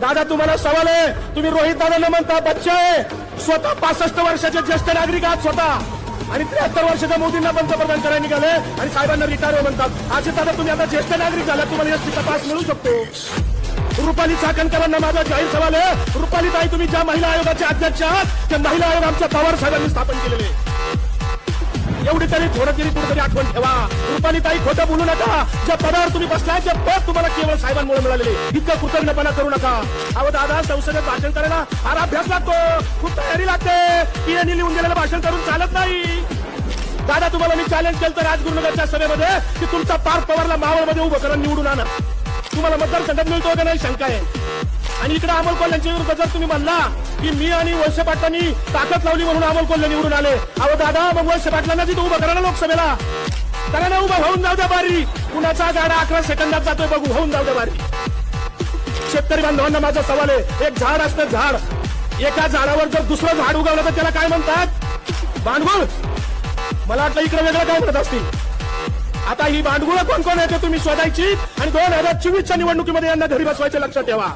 दादा तुम्हाला सवाल आहे. तुम्ही रोहित दादांना म्हणता बच्चा आहे. स्वतः पासष्ट वर्षाचे ज्येष्ठ नागरिक आहात स्वतः. आणि त्र्याहत्तर वर्षाच्या मोदींना पंतप्रधान करायला निघाले आणि साहेबांना रिटायर म्हणतात. असे दादा तुम्ही आता ज्येष्ठ नागरिक झाला तुम्हाला एसटीचा पास मिळू शकतो. रुपाली चाकणकरांना माझा जाहीर सवाल आहे. रुपाली ताई तुम्ही ज्या महिला आयोगाचे अध्यक्ष आहात त्या महिला आयोग आमच्या पवार साहेबांनी स्थापन केलेले. आहे. एवढी तरी थोडं तरी कुठेतरी आठवण ठेवा. रुपाली ताई खोटं बोलू नका. ज्या पदावर तुम्ही बसलाय त्या पद तुम्हाला केवळ साहेबांमुळे मिळालेले. इतकं कृतज्ञपणा करू नका. अहो दादा संसदेत भाषण करायला फार अभ्यास लागतो. खूप तयारी लागते. पीएनी लिहून गेलेलं भाषण करून चालत नाही. दादा तुम्हाला मी चॅलेंज केलं तर राजगुरुनगरच्या सभेमध्ये की तुमचा पार्थ पवारला मावळमध्ये उभं करून निवडून आणा. तुम्हाला मतदारसंघात मिळतो का नाही? शंका आहे. आणि इकडे अमोल कोल्ह्यांच्या विरुद्ध जर तुम्ही म्हणला की मी आणि वैश्य पाटलांनी ताकद लावली म्हणून अमोल कोल्हे निवडून आले. अहो दादा मग वैश्य पाटलांना तिथं उभं करा ना लोकसभेला. करा ना उभं होऊन जाऊ द्या बारी. कुणाचा गाडा अकरा सेकंदात जातोय बघू होऊन जाऊ द्या बारी. शेतकरी बांधवांना माझा सवाल आहे एक झाड असतं झाड. एका झाडावर जर दुसरं झाड उगवलं तर त्याला काय म्हणतात? भांडवल मला वाटलं इकडे वेगळं काय म्हणत असतील. आता ही भांडवळ कोण कोण आहे ते तुम्ही शोधायची? आणि दोन हजार चोवीसच्या निवडणुकीमध्ये यांना घरी बसवायचे लक्षात ठेवा.